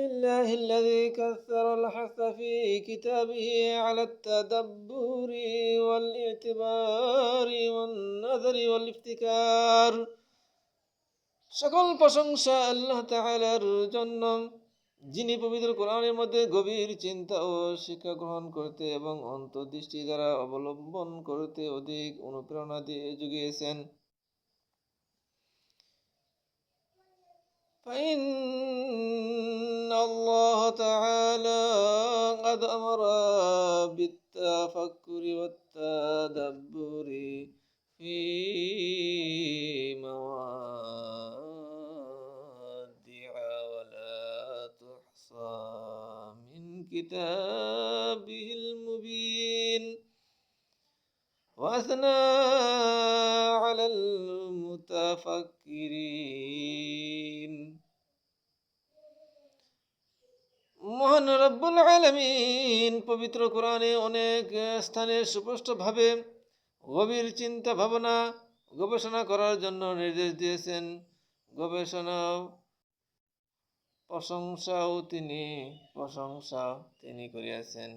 لله الذي كثر الحث في كتابه على التدبر والاعتبار والنظر والافتكار সকল প্রশংসা আল্লাহ তাআলার জন্য যিনি পবিত্র কোরআনের মধ্যে গভীর চিন্তা ও শিক্ষা গ্রহণ করতে এবং অন্তর্দৃষ্টি দ্বারা অবলম্বন করতে অধিক অনুপ্রেরণা দিয়ে জুগিয়েছেন فإن الله تعالى قد أمر بالتفكر والتدبر في موادع ولا تحصى من كتابه المبين وأثنى على المتفكرين. মহান রব্বুল আলমিন পবিত্র কোরআনে অনেক স্থানে সুপষ্টভাবে গভীর চিন্তা ভাবনা গবেষণা করার জন্য নির্দেশ দিয়েছেন। গবেষণা প্রশংসাও তিনি প্রশংসা তিনি করিয়াছেন।